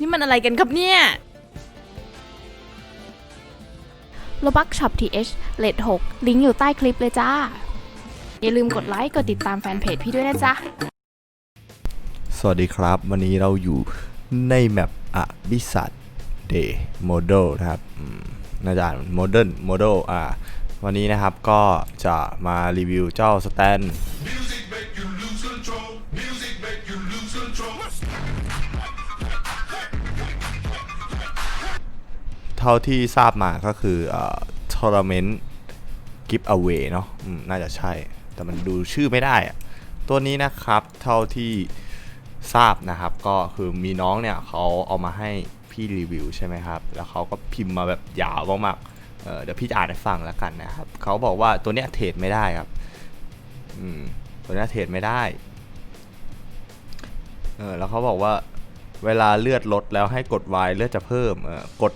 นี่มันอะไรกันครับเนี่ยโลบักช็อปทีเอชเลท6ลิงก์อยู่ใต้คลิปเลยจ้า อย่าลืมกดไลค์กดติดตามแฟนเพจพี่ด้วยนะจ๊ะ สวัสดีครับ วันนี้เราอยู่ในแมปอะบิสัตเดย์โมเดลนะครับอืมน่าจะโมเดิร์นโมเดลอ่าวันนี้นะครับก็จะมารีวิวเจ้าสแตน เท่าที่ทราบมาก็คือเอ่อทัวร์นาเมนต์กิฟต์อเวเนาะน่าจะใช่ แต่มันดูชื่อไม่ได้อะตัวนี้นะครับเท่าที่ทราบนะครับก็คือมีน้องเนี่ยเขาเอามาให้พี่รีวิวใช่ไหมครับ แล้วเขาก็พิมพ์มาแบบยาวมากๆเเดี๋ยวพี่จะอ่านให้ฟังแล้วกันนะครับเขาบอกว่าตัวเนี้ยเทรดไม่ได้ครับอืมตัวเนี้ยเทรดไม่ได้เออแล้วเขาบอกว่าเวลาเลือดลดแล้วให้กด Y เลือดจะเพิ่มเออกด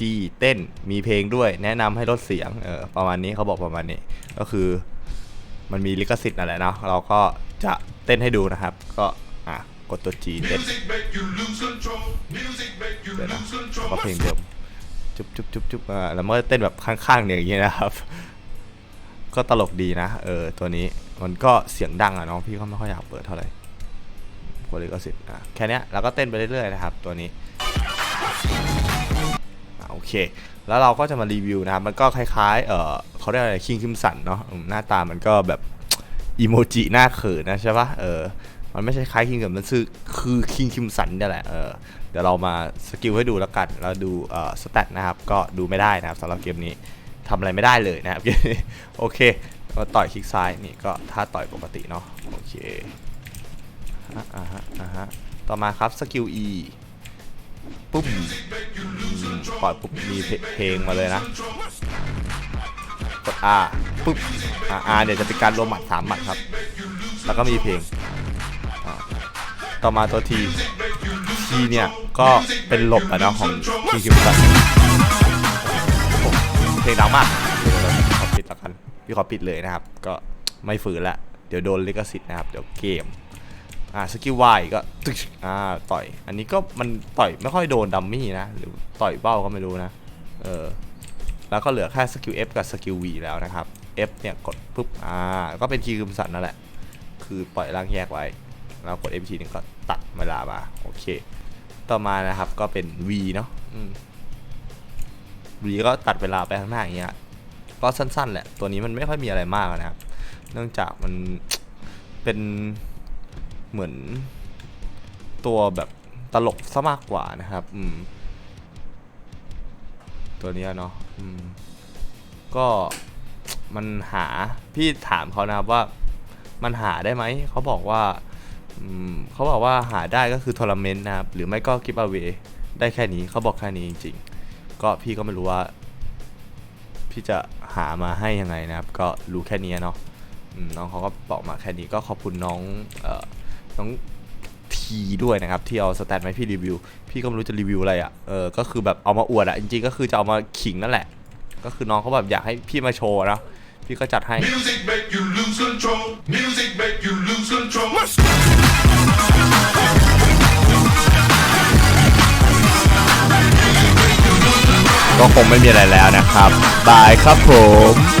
G เต้นมีเพลงด้วย แนะนำให้ลดเสียงเออประมาณนี้เขาบอกประมาณนี้ ก็คือ มันมีลิขสิทธิ์นั่นแหละเนาะเราก็จะเต้นให้ดูนะครับ ก็อะกดตัว G เต้น Music make you lose control. Music make you เดี๋ยวนะ lose แล้ว control. ก็เพลงเดิมจุ๊บจุ๊บจุ๊บจุ๊บอ่าแล้วมันก็เต้นแบบข้างๆเนี่ยอย่างเงี้ยนะครับก็ตลกดีนะ เออ ตัวนี้มันก็เสียงดังอะเน้องพี่ก็ไม่ค่อยอยากเปิดเท่าไหร่กดลิขสิทธิ์อะแค่เนี้ยเราก็เต้นไปเรื่อยๆนะครับ ตัวนี้อะโอ เค แล้วเราก็จะมารีวิวนะครับ มันก็คล้ายๆ เออเขาเรียกอะไรคิงคิมสันเนาะหน้าตามันก็แบบอีโมจิหน้าเขินนะใช่ปะเออมันไม่ใช่คล้ายคิงกับมันคือคือคิงคิมสันเนี่ยแหละเออเดี๋ยวเรามาสกิลให้ดูแล้วกันแล้วดูเอ่อสแตทนะครับ ก็ดูไม่ได้นะครับสำหรับเกมนี้ทำอะไรไม่ได้เลยนะครับโอเคก็ต่อยคลิกซ้ายนี่ก็ท่าต่อยปกติเนาะโอเคอะอ่าฮะอ่าฮะต่อมาครับสกิล E ปุ๊บ ปล่อยปุ๊บมีเพลงมาเลยนะกด R ปุ๊บ R R เนี่ยจะเป็นการรวมหมัดสามหมัดครับ แล้วก็มีเพลง ต่อมาตัว T T เนี่ย ก็เป็นหลบอะนะของทีคิวสันเพลงดังมากขอปิดล้วกันพี่ขอปิดเลยนะครับ ก็ไม่ฝืนละ เดี๋ยวโดนลิขสิทธิ์นะครับ เดี๋ยวเกม อ่าสกิล Y ก็ตึกอ่าต่อย อันนี้ก็มันต่อยไม่ค่อยโดนดัมมี่นะ หรือต่อยเบ้าก็ไม่รู้นะ เออ แล้วก็เหลือแค่สกิล F กับสกิล V แล้วนะครับ F เนี่ยกดปุ๊บ อ่า ก็เป็นคีย์คืมสันนั่นแหละ คือปล่อยร่างแยกไว้ แล้วกด F ทีนึงก็ตัดเวลามา โอเค ต่อมานะครับก็เป็น V เนาะอืม V ก็ตัดเวลาไปข้างหน้าอย่างเงี้ย ก็สั้นๆ แหละ ตัวนี้มันไม่ค่อยมีอะไรมากนะครับ เนื่องจากมันเป็น เหมือนตัวแบบตลกซะมากกว่านะครับ อืม ตัวนี้เนาะอืม ก็มันหาพี่ถามเขานะครับว่ามันหาได้ไหม เขาบอกว่าอืมเขาบอกว่าหาได้ก็คือทัวร์นาเมนต์นะครับ หรือไม่ก็กิฟต์อเวได้แค่นี้เขาบอกแค่นี้จริง ๆ ก็พี่ก็ไม่รู้ว่า พี่จะหามาให้ยังไงนะครับ ก็รู้แค่นี้เนาะน้องเขาก็บอกมาแค่นี้ก็ขอบคุณน้องเอ่อ น้องทีด้วยนะครับ ที่เอาสแตทมาให้พี่รีวิว พี่ก็ไม่รู้จะรีวิวอะไรอะ่ะเออก็คือแบบเอามาอวดอะ่ะจริงๆก็คือจะเอามาขิงนั่นแหละ ก็คือน้องเขาแบบอยากให้พี่มาโชว์นะพี่ก็จัดให้ Music make you lose control. Music make you lose control. ก็คงไม่มีอะไรแล้วนะครับ บายครับผม